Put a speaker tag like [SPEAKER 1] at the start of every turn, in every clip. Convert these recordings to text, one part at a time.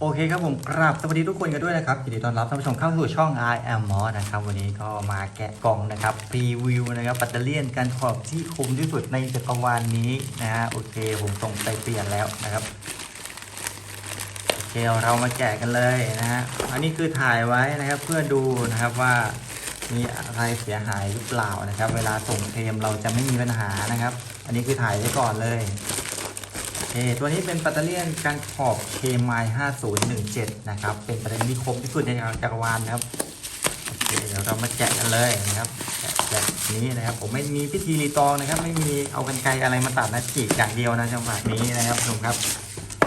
[SPEAKER 1] โอเคครับผมกราบสวัสดีทุกคนกันด้วยนะครับยินดีต้อนรับท่านผู้ชมเข้าสู่ช่อง I am m o นะครับวันนี้ก็มาแกะกล่องนะครับรีวิวนะครับปัตเตอร์เลียนการขอบที่คมที่สุดในจักรวาลนี้นะฮะโอเค ผมส่งไปเปลี่ยนแล้วนะครับโอเคเรามาแกะกันเลยนะฮะอันนี้คือถ่ายไว้นะครับเพื่อดูนะครับว่ามีอะไรเสียหายหรือเปล่านะครับ เวลาส่งเคลมเราจะไม่มีปัญหานะครับ อันนี้คือถ่ายไว้ก่อนเลย ตัวนี้เป็นปัตเตอร์เลียนการขอบเคมาย5017 นะครับ เป็นประเด็นที่คมที่สุดในจักรวาลนะครับโอเคเดี๋ยวเรามาแกะกันเลยนะครับแกะแบบนี้นะครับ ผมไม่มีพิธีรีตองนะครับ ไม่มีเอากันไกรอะไรมาตัดนะฉีกอย่างเดียวนะจังหวะนี้นะครับผู้ชมครับ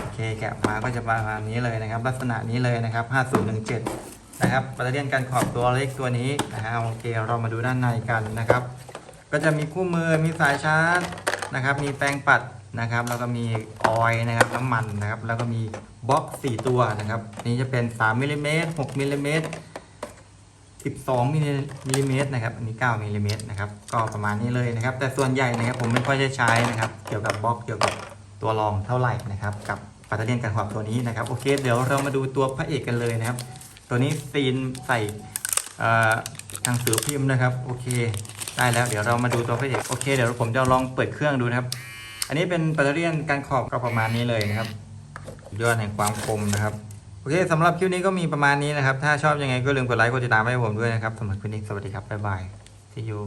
[SPEAKER 1] โอเคแกะมาก็จะประมาณนี้เลยนะครับ ลักษณะนี้เลยนะครับ 5017 นะครับปัตเตอร์เลียนการขอบตัวเล็กตัวนี้นะฮะโอเคเรามาดูด้านในกันนะครับ ก็จะมีคู่มือมีสายชาร์จนะครับ มีแปรงปัด นะครับแล้วก็มีออยนะครับน้ำมันนะครับแล้วก็มีบล็อก 4 ตัวนะครับนี่จะเป็น3มิลลิเมตร6มิลลิเมตร12มิลลิเมตรนะครับอันนี้9มิลลิเมตรนะครับก็ประมาณนี้เลยนะครับ แต่ส่วนใหญ่นะครับผมไม่ค่อยจะใช้นะครับ เกี่ยวกับบล็อกเกี่ยวกับตัวรองเท่าไหร่นะครับ กับปัตเตอร์เลียนการขอบตัวนี้นะครับโอเค เดี๋ยวเรามาดูตัวพระเอกกันเลยนะครับ ตัวนี้ซีนใส่เอ่อหนังสือพิมพ์นะครับโอเค ได้แล้วเดี๋ยวเรามาดูตัวพระเอกโอเคเดี๋ยวผมจะลองเปิดเครื่องดูนะครับ อันนี้เป็นแบตเตอรี่การขอบก็ประมาณนี้เลยนะครับยอดแห่งความคมนะครับ โอเคสำหรับคลิปนี้ก็มีประมาณนี้นะครับ ถ้าชอบยังไงก็ลืมกดไลค์กดติดตามให้ผมด้วยนะครับสำหรับคลิปนี้สวัสดีครับบ๊ายบาย see you